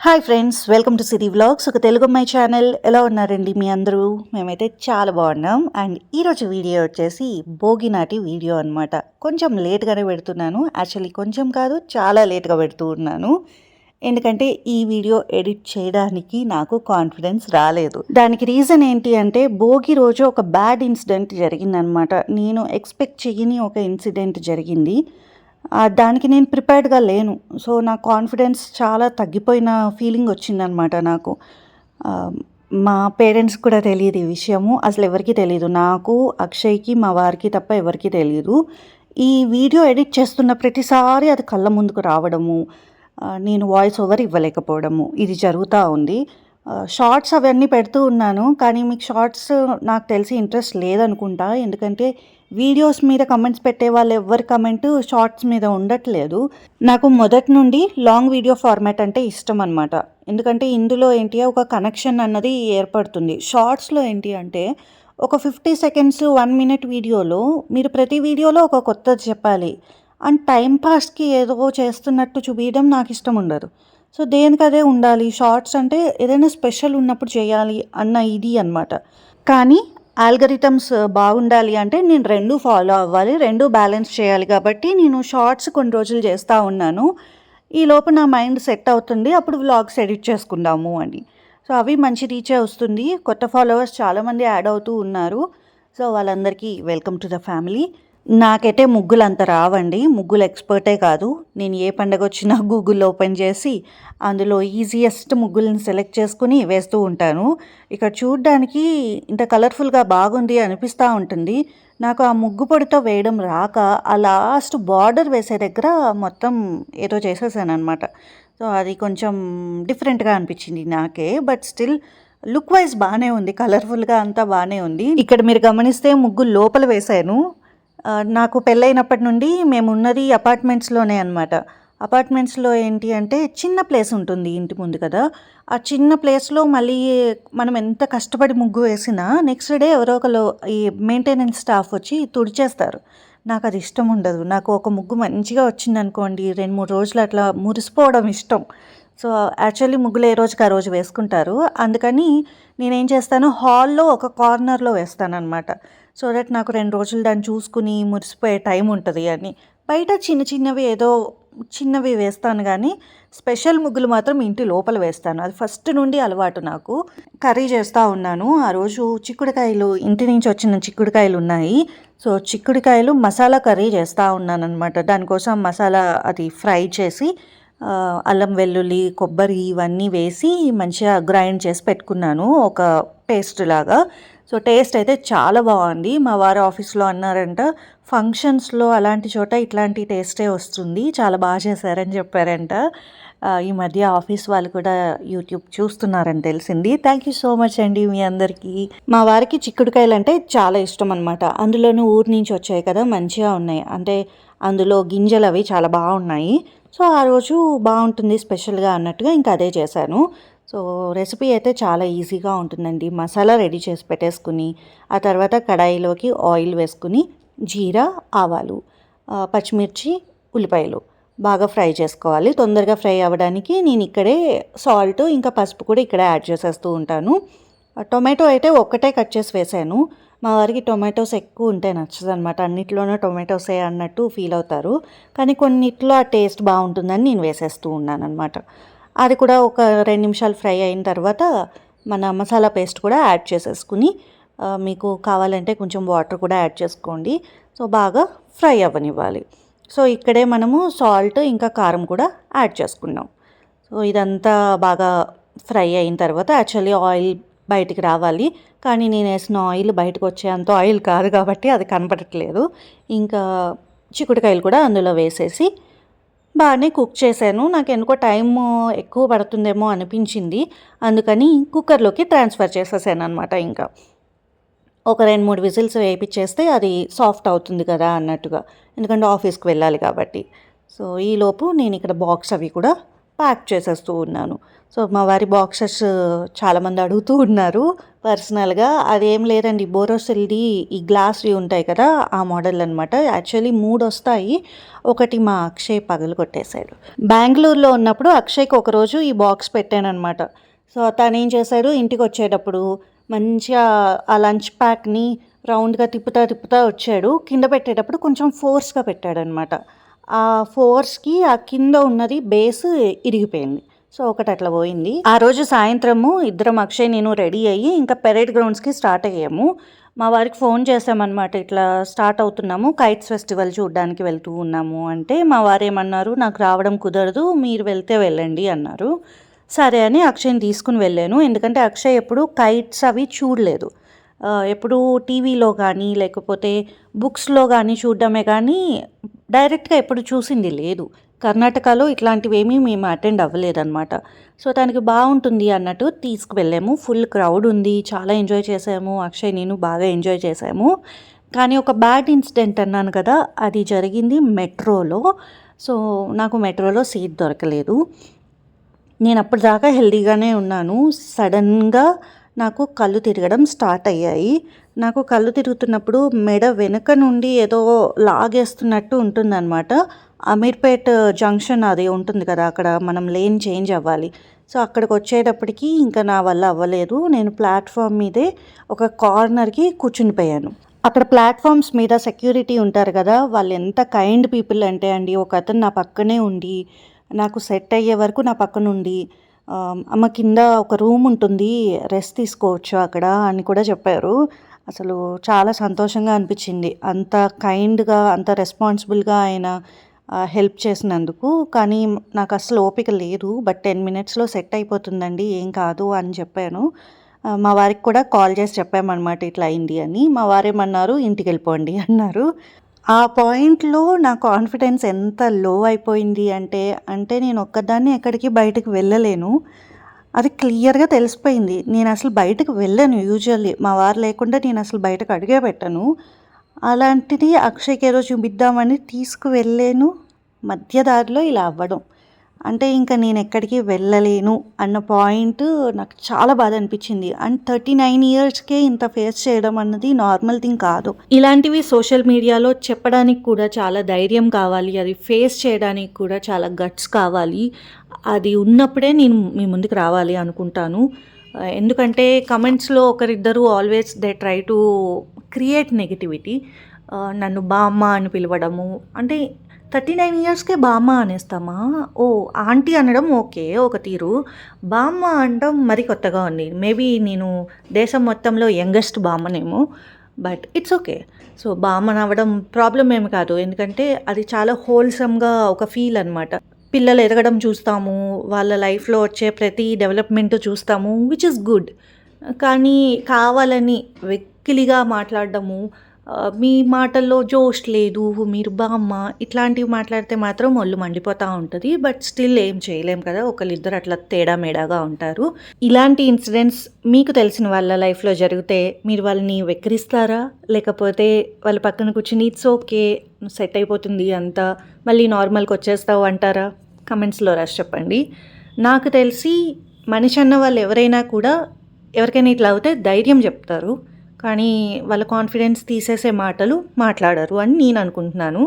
Hi friends welcome to city vlogs ఒక తెలుగు అమ్మాయి channel ఎలా ఉన్నారండి మీ అందరూ? మేమైతే చాలా బాగున్నాం. అండ్ ఈరోజు వీడియో వచ్చేసి భోగి నాటి వీడియో అనమాట కొంచెం లేట్గానే పెడుతున్నాను. యాక్చువల్లీ కొంచెం కాదు చాలా లేట్గా పెడుతూ ఉన్నాను. ఎందుకంటే ఈ వీడియో ఎడిట్ చేయడానికి నాకు కాన్ఫిడెన్స్ రాలేదు. దానికి రీజన్ ఏంటి అంటే భోగి రోజు ఒక బ్యాడ్ ఇన్సిడెంట్ జరిగిందనమాట నేను ఎక్స్పెక్ట్ చేయని ఒక ఇన్సిడెంట్ జరిగింది. దానికి నేను ప్రిపేర్డ్గా లేను. సో నా కాన్ఫిడెన్స్ చాలా తగ్గిపోయిన ఫీలింగ్ వచ్చిందనమాట నాకు. మా పేరెంట్స్ కూడా తెలియదు ఈ విషయము. అసలు ఎవరికీ తెలియదు. నాకు అక్షయ్కి మా వారికి తప్ప ఎవరికీ తెలియదు. ఈ వీడియో ఎడిట్ చేస్తున్న ప్రతిసారి అది కళ్ళ ముందుకు రావడము నేను వాయిస్ ఓవర్ ఇవ్వలేకపోవడము ఇది జరుగుతూ ఉంది. షార్ట్స్ అవన్నీ పెడుతూ ఉన్నాను. కానీ మీకు షార్ట్స్ నాకు తెలిసి ఇంట్రెస్ట్ లేదనుకుంటా. ఎందుకంటే వీడియోస్ మీద కమెంట్స్ పెట్టే వాళ్ళు ఎవరి కమెంట్ షార్ట్స్ మీద ఉండట్లేదు. నాకు మొదటి నుండి లాంగ్ వీడియో ఫార్మాట్ అంటే ఇష్టం అనమాట ఎందుకంటే ఇందులో ఏంటి ఒక కనెక్షన్ అన్నది ఏర్పడుతుంది. షార్ట్స్లో ఏంటి అంటే ఒక ఫిఫ్టీ సెకండ్స్ వన్ మినిట్ వీడియోలో మీరు ప్రతి వీడియోలో ఒక కొత్తది చెప్పాలి. అండ్ టైం పాస్కి ఏదో చేస్తున్నట్టు చూపించడం నాకు ఇష్టం ఉండదు. సో దేనికదే ఉండాలి? షార్ట్స్ అంటే ఏదైనా స్పెషల్ ఉన్నప్పుడు చేయాలి అన్న ఇది అనమాట కానీ ఆల్గరిథమ్స్ uh, బాగుండాలి అంటే నేను రెండు ఫాలో అవ్వాలి రెండు బ్యాలెన్స్ చేయాలి కాబట్టి నేను షార్ట్స్ కొన్ని రోజులు చేస్తూ ఉన్నాను. ఈ లోపు నా మైండ్ సెట్ అవుతుంది అప్పుడు వ్లాగ్స్ ఎడిట్ చేసుకుందాము అని. సో అవి మంచి రీచే వస్తుంది. కొత్త ఫాలోవర్స్ చాలామంది యాడ్ అవుతూ ఉన్నారు. సో వాళ్ళందరికీ వెల్కమ్ టు ద ఫ్యామిలీ నాకైతే ముగ్గులు అంత రావండి. ముగ్గులు ఎక్స్పర్టే కాదు. నేను ఏ పండగ వచ్చినా గూగుల్ ఓపెన్ చేసి అందులో ఈజియెస్ట్ ముగ్గులను సెలెక్ట్ చేసుకుని వేస్తూ ఉంటాను. ఇక్కడ చూడ్డానికి ఇంత కలర్ఫుల్గా బాగుంది అనిపిస్తూ ఉంటుంది. నాకు ఆ ముగ్గు పొడితో వేయడం రాక ఆ లాస్ట్ బార్డర్ వేసే దగ్గర మొత్తం ఏదో చేసేసాను అనమాట సో అది కొంచెం డిఫరెంట్గా అనిపించింది నాకే. బట్ స్టిల్ లుక్ వైజ్ బాగానే ఉంది. కలర్ఫుల్గా అంతా బాగానే ఉంది. ఇక్కడ మీరు గమనిస్తే ముగ్గు లోపల వేశాను. నాకు పెళ్ళైనప్పటి నుండి మేము ఉన్నది అపార్ట్మెంట్స్లోనే అనమాట అపార్ట్మెంట్స్లో ఏంటి అంటే చిన్న ప్లేస్ ఉంటుంది ఇంటి ముందు కదా. ఆ చిన్న ప్లేస్లో మళ్ళీ మనం ఎంత కష్టపడి ముగ్గు వేసినా నెక్స్ట్ డే ఎవరో ఒకరు ఈ మెయింటెనెన్స్ స్టాఫ్ వచ్చి తుడిచేస్తారు. నాకు అది ఇష్టం ఉండదు. నాకు ఒక ముగ్గు మంచిగా వచ్చింది అనుకోండి రెండు మూడు రోజులు అట్లా మురిసిపోవడం ఇష్టం. సో యాక్చువల్లీ ముగ్గులు ఏ రోజుకి ఆ రోజు వేసుకుంటారు. అందుకని నేనేం చేస్తాను హాల్లో ఒక కార్నర్లో వేస్తాను అనమాట సో దట్ నాకు రెండు రోజులు దాన్ని చూసుకుని మురిసిపోయే టైం ఉంటుంది అని. బయట చిన్న చిన్నవి ఏదో చిన్నవి వేస్తాను కానీ స్పెషల్ ముగ్గులు మాత్రం ఇంటి లోపల వేస్తాను. అది ఫస్ట్ నుండి అలవాటు నాకు. కర్రీ చేస్తూ ఉన్నాను. ఆ రోజు చిక్కుడుకాయలు ఇంటి నుంచి వచ్చిన చిక్కుడుకాయలు ఉన్నాయి. సో చిక్కుడుకాయలు మసాలా కర్రీ చేస్తూ ఉన్నాను అనమాట దానికోసం మసాలా అది ఫ్రై చేసి అల్లం వెల్లుల్లి కొబ్బరి ఇవన్నీ వేసి మంచిగా గ్రైండ్ చేసి పెట్టుకున్నాను. ఒక పేస్ట్ లాగా. సో టేస్ట్ అయితే చాలా బాగుంది. మా వారు ఆఫీస్లో అన్నారంట ఫంక్షన్స్లో అలాంటి చోట ఇట్లాంటి టేస్టే వస్తుంది. చాలా బాగా చేశారని చెప్పారంట. ఈ మధ్య ఆఫీస్ వాళ్ళు కూడా యూట్యూబ్ చూస్తున్నారని తెలిసింది. థ్యాంక్ యూ సో మచ్ అండి మీ అందరికీ. మా వారికి చిక్కుడుకాయలు అంటే చాలా ఇష్టం అనమాట అందులోనూ ఊరి నుంచి వచ్చాయి కదా మంచిగా ఉన్నాయి. అంటే అందులో గింజలు అవి చాలా బాగున్నాయి. సో ఆ రోజు బాగుంటుంది స్పెషల్గా అన్నట్టుగా ఇంకా అదే చేశాను. సో రెసిపీ అయితే చాలా ఈజీగా ఉంటుందండి. మసాలా రెడీ చేసి పెట్టేసుకుని ఆ తర్వాత కడాయిలోకి ఆయిల్ వేసుకుని జీరా ఆవాలు పచ్చిమిర్చి ఉల్లిపాయలు బాగా ఫ్రై చేసుకోవాలి. తొందరగా ఫ్రై అవ్వడానికి నేను ఇక్కడే సాల్ట్ ఇంకా పసుపు కూడా ఇక్కడ యాడ్ చేసేస్తూ ఉంటాను. టొమాటో అయితే ఒక్కటే కట్ చేసి వేసాను. మా వారికి టొమాటోస్ ఎక్కువ ఉంటే నచ్చదు అనమాట అన్నిట్లోనూ టొమాటోసే అన్నట్టు ఫీల్ అవుతారు. కానీ కొన్నిట్లో ఆ టేస్ట్ బాగుంటుందని నేను వేసేస్తూ ఉన్నాను అనమాట అది కూడా ఒక రెండు నిమిషాలు ఫ్రై అయిన తర్వాత మన మసాలా పేస్ట్ కూడా యాడ్ చేసేసుకుని మీకు కావాలంటే కొంచెం వాటర్ కూడా యాడ్ చేసుకోండి. సో బాగా ఫ్రై అవ్వనివ్వాలి. సో ఇక్కడే మనము సాల్ట్ ఇంకా కారం కూడా యాడ్ చేసుకున్నాం. సో ఇదంతా బాగా ఫ్రై అయిన తర్వాత యాక్చువల్లీ ఆయిల్ బయటికి రావాలి. కానీ నేను వేసిన ఆయిల్ బయటకు వచ్చేంత ఆయిల్ కాదు కాబట్టి అది కనపడట్లేదు. ఇంకా చిక్కుడుకాయలు కూడా అందులో వేసేసి బాగానే కుక్ చేశాను. నాకు ఎందుకో టైం ఎక్కువ పడుతుందేమో అనిపించింది. అందుకని కుక్కర్లోకి ట్రాన్స్ఫర్ చేసేసాను అనమాట ఇంకా. ఒక రెండు మూడు విజిల్స్ వేయించేస్తే అది సాఫ్ట్ అవుతుంది కదా అన్నట్టుగా. ఎందుకంటే ఆఫీస్కి వెళ్ళాలి కాబట్టి. సో ఈలోపు నేను ఇక్కడ బాక్స్ అవి కూడా ప్యాక్ చేసేస్తూ ఉన్నాను. సో మా వారి బాక్సెస్ చాలామంది అడుగుతూ ఉన్నారు పర్సనల్గా. అదేం లేదండి బోరోసిల్ది ఈ గ్లాస్వి ఉంటాయి కదా ఆ మోడల్ అనమాట యాక్చువల్లీ మూడు వస్తాయి ఒకటి మా అక్షయ్ పగలు కొట్టేశాడు బెంగళూరులో ఉన్నప్పుడు అక్షయ్కి ఒకరోజు ఈ బాక్స్ పెట్టాను అనమాట సో తను ఏం చేశాడు ఇంటికి వచ్చేటప్పుడు మంచిగా ఆ లంచ్ ప్యాక్ని రౌండ్గా తిప్పుతా తిప్పుతా వచ్చాడు. కింద పెట్టేటప్పుడు కొంచెం ఫోర్స్గా పెట్టాడనమాట ఆ ఫోర్స్కి ఆ కింద ఉన్నది బేస్ ఇరిగిపోయింది. సో ఒకటి అట్లా పోయింది. ఆ రోజు సాయంత్రము ఇద్దరం అక్షయ్ నేను రెడీ అయ్యి ఇంకా పెరేడ్ గ్రౌండ్స్కి స్టార్ట్ అయ్యాము. మా వారికి ఫోన్ చేసామన్నమాట ఇట్లా స్టార్ట్ అవుతున్నాము కైట్స్ ఫెస్టివల్ చూడడానికి వెళ్తూ ఉన్నాము అంటే మా వారు ఏమన్నారు నాకు రావడం కుదరదు మీరు వెళ్తే వెళ్ళండి అన్నారు. సరే అని అక్షయ్ని తీసుకుని వెళ్ళాను. ఎందుకంటే అక్షయ్ ఎప్పుడు కైట్స్ అవి చూడలేదు. ఎప్పుడు టీవీలో కానీ లేకపోతే బుక్స్లో కానీ చూడడమే కానీ డైరెక్ట్గా ఎప్పుడు చూసింది లేదు. కర్ణాటకలో ఇట్లాంటివేమీ మేము అటెండ్ అవ్వలేదన్నమాట. సో దానికి బాగుంటుంది అన్నట్టు తీసుకువెళ్ళాము. ఫుల్ క్రౌడ్ ఉంది చాలా ఎంజాయ్ చేసాము. అక్షయ్ నేను బాగా ఎంజాయ్ చేసాము. కానీ ఒక బ్యాడ్ ఇన్సిడెంట్ అన్నాను కదా అది జరిగింది మెట్రోలో. సో నాకు మెట్రోలో సీట్ దొరకలేదు. నేను అప్పటిదాకా హెల్దీగానే ఉన్నాను. సడన్గా నాకు కళ్ళు తిరగడం స్టార్ట్ అయ్యాయి. నాకు కళ్ళు తిరుగుతున్నప్పుడు మెడ వెనుక నుండి ఏదో లాగేస్తున్నట్టు ఉంటుందన్నమాట. అమీర్పేట్ జంక్షన్ అది ఉంటుంది కదా అక్కడ మనం లేన్ చేంజ్ అవ్వాలి. సో అక్కడికి వచ్చేటప్పటికి ఇంకా నా వల్ల అవ్వలేదు. నేను ప్లాట్ఫామ్ మీదే ఒక కార్నర్కి కూర్చునిపోయాను. అక్కడ ప్లాట్ఫామ్స్ మీద సెక్యూరిటీ ఉంటారు కదా వాళ్ళు ఎంత కైండ్ పీపుల్ అంటే అండి ఒక అతను నా పక్కనే ఉండి నాకు సెట్ అయ్యే వరకు నా పక్కన ఉండి అమ్మ కింద ఒక రూమ్ ఉంటుంది రెస్ట్ తీసుకోవచ్చు అక్కడ అని కూడా చెప్పారు. అసలు చాలా సంతోషంగా అనిపించింది. అంత కైండ్గా అంత రెస్పాన్సిబుల్గా ఆయన హెల్ప్ చేసినందుకు. కానీ నాకు అసలు ఓపిక లేదు. బట్ టెన్ మినిట్స్లో సెట్ అయిపోతుందండి ఏం కాదు అని చెప్పాను. మా వారికి కూడా కాల్ చేసి చెప్పామన్నమాట ఇట్లా అయింది అని. మా వారేమన్నారు ఇంటికి వెళ్ళిపోండి అన్నారు. ఆ పాయింట్లో నా కాన్ఫిడెన్స్ ఎంత లో అయిపోయింది అంటే అంటే నేను ఒక్కదాన్ని ఎక్కడికి బయటకు వెళ్ళలేను. అది క్లియర్గా తెలిసిపోయింది. నేను అసలు బయటకు వెళ్ళను యూజువల్లీ. మా వారు లేకుండా నేను అసలు బయటకు అడిగే పెట్టను. అలాంటిది అక్షయ్కి ఏదో చూపిద్దామని తీసుకువెళ్ళాను. మధ్య దారిలో ఇలా అవ్వడం. అంటే ఇంకా నేను ఎక్కడికి వెళ్ళలేను అన్న పాయింట్ నాకు చాలా బాధ అనిపించింది. అండ్ థర్టీ నైన్ ఇయర్స్కే ఇంత ఫేస్ చేయడం అన్నది నార్మల్ థింగ్ కాదు. ఇలాంటివి సోషల్ మీడియాలో చెప్పడానికి కూడా చాలా ధైర్యం కావాలి అది ఫేస్ చేయడానికి కూడా చాలా గట్స్ కావాలి. అది ఉన్నప్పుడే నేను మీ ముందుకు రావాలి అనుకుంటాను. ఎందుకంటే కమెంట్స్లో ఒకరిద్దరు always they try to create negativity. నన్ను బామ్మ అని పిలవడము. అంటే థర్టీ నైన్ ఇయర్స్కే బామ్మ అనేస్తామా? ఓ ఆంటీ అనడం ఓకే ఒక తీరు. బామ్మ అనడం మరి కొత్తగా ఉంది. మేబీ నేను దేశం మొత్తంలో యంగెస్ట్ బామ్మనేమో బట్ ఇట్స్ ఓకే. సో బామ్మ అవ్వడం ప్రాబ్లం ఏమి కాదు. ఎందుకంటే అది చాలా హోల్సమ్గా ఒక ఫీల్ అనమాట పిల్లలు ఎదగడం చూస్తాము వాళ్ళ లైఫ్లో వచ్చే ప్రతి డెవలప్మెంట్ చూస్తాము విచ్ ఇస్ గుడ్ కానీ కావాలని వెక్కిలిగా మాట్లాడడము మీ మాటల్లో జోష్ లేదు మీరు బామ్మ ఇట్లాంటివి మాట్లాడితే మాత్రం ఒళ్ళు మండిపోతూ ఉంటుంది. బట్ స్టిల్ ఏం చేయలేం కదా ఒకళ్ళిద్దరు అట్లా తేడా మేడాగా ఉంటారు. ఇలాంటి ఇన్సిడెంట్స్ మీకు తెలిసిన వాళ్ళ లైఫ్లో జరిగితే మీరు వాళ్ళని వెక్కిరిస్తారా? లేకపోతే వాళ్ళ పక్కన కూర్చుని ఇట్స్ ఓకే సెట్ అయిపోతుంది అంతా మళ్ళీ నార్మల్కి వచ్చేస్తావు అంటారా? కమెంట్స్లో రాసి చెప్పండి. నాకు తెలిసి మనిషి అన్న వాళ్ళు ఎవరైనా కూడా ఎవరికైనా ఇట్లా అవుతే ధైర్యం చెప్తారు. కానీ వాళ్ళ కాన్ఫిడెన్స్ తీసేసే మాటలు మాట్లాడరు అని నేను అనుకుంటున్నాను.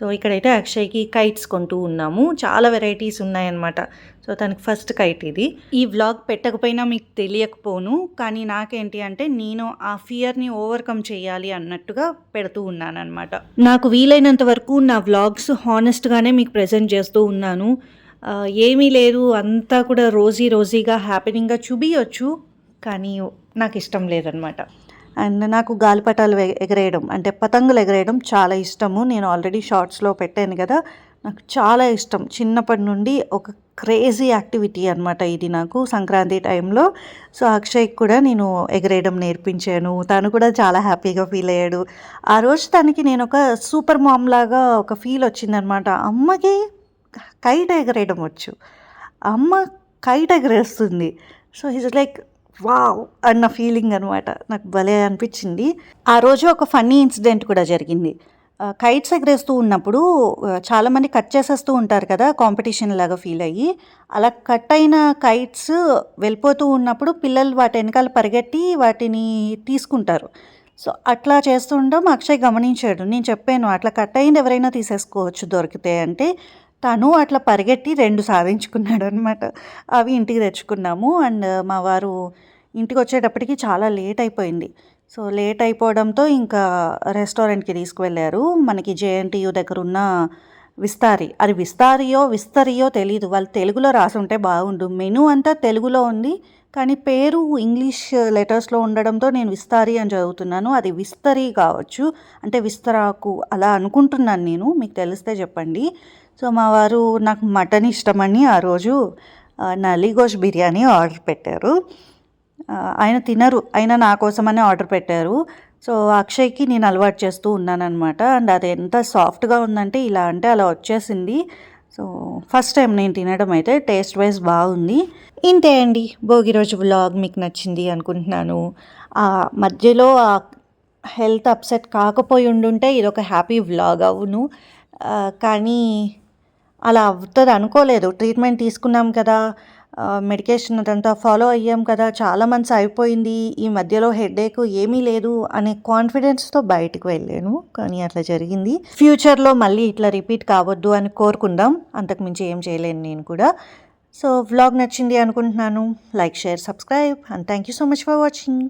సో ఇక్కడైతే అక్షయ్కి కైట్స్ కొంటూ ఉన్నాము. చాలా వెరైటీస్ ఉన్నాయన్నమాట. సో తనకి ఫస్ట్ కైట్ ఇది. ఈ వ్లాగ్ పెట్టకపోయినా మీకు తెలియకపోను. కానీ నాకేంటి అంటే నేను ఆ ఫియర్ని ఓవర్కమ్ చేయాలి అన్నట్టుగా పెడుతూ ఉన్నాను అనమాట నాకు వీలైనంత వరకు నా వ్లాగ్స్ హానెస్ట్గానే మీకు ప్రజెంట్ చేస్తూ ఉన్నాను. ఏమీ లేదు. అంతా కూడా రోజీ రోజీగా హ్యాపీనింగ్గా చూపించవచ్చు కానీ నాకు ఇష్టం లేదనమాట అండ్ నాకు గాలిపటాలు ఎగరేయడం అంటే పతంగులు ఎగరేయడం చాలా ఇష్టము. నేను ఆల్రెడీ షార్ట్స్లో పెట్టాను కదా. నాకు చాలా ఇష్టం. చిన్నప్పటి నుండి ఒక క్రేజీ యాక్టివిటీ అనమాట ఇది నాకు సంక్రాంతి టైంలో. సో అక్షయ్కి కూడా నేను ఎగరేయడం నేర్పించాను. తను కూడా చాలా హ్యాపీగా ఫీల్ అయ్యాడు. ఆ రోజు తనకి నేను ఒక సూపర్ మామ్ లాగా ఒక ఫీల్ వచ్చిందనమాట అమ్మకి కైట్ ఎగరేయడం వచ్చు. అమ్మ కైట్ ఎగరేస్తుంది. సో ఇట్స్ లైక్ వావ్ అన్న ఫీలింగ్ అనమాట నాకు భలే అనిపించింది. ఆ రోజు ఒక ఫన్నీ ఇన్సిడెంట్ కూడా జరిగింది. కైట్స్ ఎగరేస్తూ ఉన్నప్పుడు చాలామంది కట్ చేసేస్తూ ఉంటారు కదా కాంపిటీషన్ లాగా ఫీల్ అయ్యి. అలా కట్ అయిన కైట్స్ వెళ్ళిపోతూ ఉన్నప్పుడు పిల్లలు వాటి వెనకాల పరిగెట్టి వాటిని తీసుకుంటారు. సో అట్లా చేస్తుండడం అక్షయ్ గమనించాడు. నేను చెప్పాను అట్లా కట్ అయింది ఎవరైనా తీసేసుకోవచ్చు దొరికితే అంటే తను అట్లా పరిగెట్టి రెండు సాధించుకున్నాడు అనమాట అవి ఇంటికి తెచ్చుకున్నాము. అండ్ మా వారు ఇంటికి వచ్చేటప్పటికి చాలా లేట్ అయిపోయింది. సో లేట్ అయిపోవడంతో ఇంకా రెస్టారెంట్కి తీసుకువెళ్ళారు. మనకి జేఎన్టీయూ దగ్గర ఉన్న విస్తారి. అది విస్తారియో విస్తరియో తెలియదు వాళ్ళు తెలుగులో రాసి ఉంటే బాగుండు. మెనూ అంతా తెలుగులో ఉంది. కానీ పేరు ఇంగ్లీష్ లెటర్స్లో ఉండడంతో నేను విస్తారి అని చదువుతున్నాను. అది విస్తరి కావచ్చు. అంటే విస్తరాకు అలా అనుకుంటున్నాను నేను. మీకు తెలిస్తే చెప్పండి. సో మా వారు నాకు మటన్ ఇష్టమని ఆ రోజు నలిగోష్ బిర్యానీ ఆర్డర్ పెట్టారు. ఆయన తినరు ఆయన నా కోసమనే ఆర్డర్ పెట్టారు. సో అక్షయ్కి నేను అలవాటు చేస్తూ ఉన్నానమాట అండ్ అది ఎంత సాఫ్ట్గా ఉందంటే ఇలా అంటే అలా వచ్చేసింది. సో ఫస్ట్ టైం నేను తినడం అయితే టేస్ట్ వైజ్ బాగుంది. ఇంతే అండి. భోగి రోజు వ్లాగ్ మీకు నచ్చింది అనుకుంటున్నాను. ఆ మధ్యలో ఆ హెల్త్ అప్సెట్ కాకపోయి ఉండుంటే ఇది ఒక హ్యాపీ వ్లాగ్ అవును. కానీ అలా అవుతుంది అనుకోలేదు. ట్రీట్మెంట్ తీసుకున్నాం కదా. మెడికేషన్ అదంతా ఫాలో అయ్యాం కదా. చాలా మంత్స్ అయిపోయింది. ఈ మధ్యలో హెడేక్ ఏమీ లేదు అనే కాన్ఫిడెన్స్తో బయటకు వెళ్ళాను. కానీ అట్లా జరిగింది. ఫ్యూచర్లో మళ్ళీ ఇట్లా రిపీట్ కావద్దు అని కోరుకుందాం. అంతకుమించి ఏం చేయలేను నేను కూడా. సో వ్లాగ్ నచ్చింది అనుకుంటున్నాను. Like share subscribe and thank you so much for watching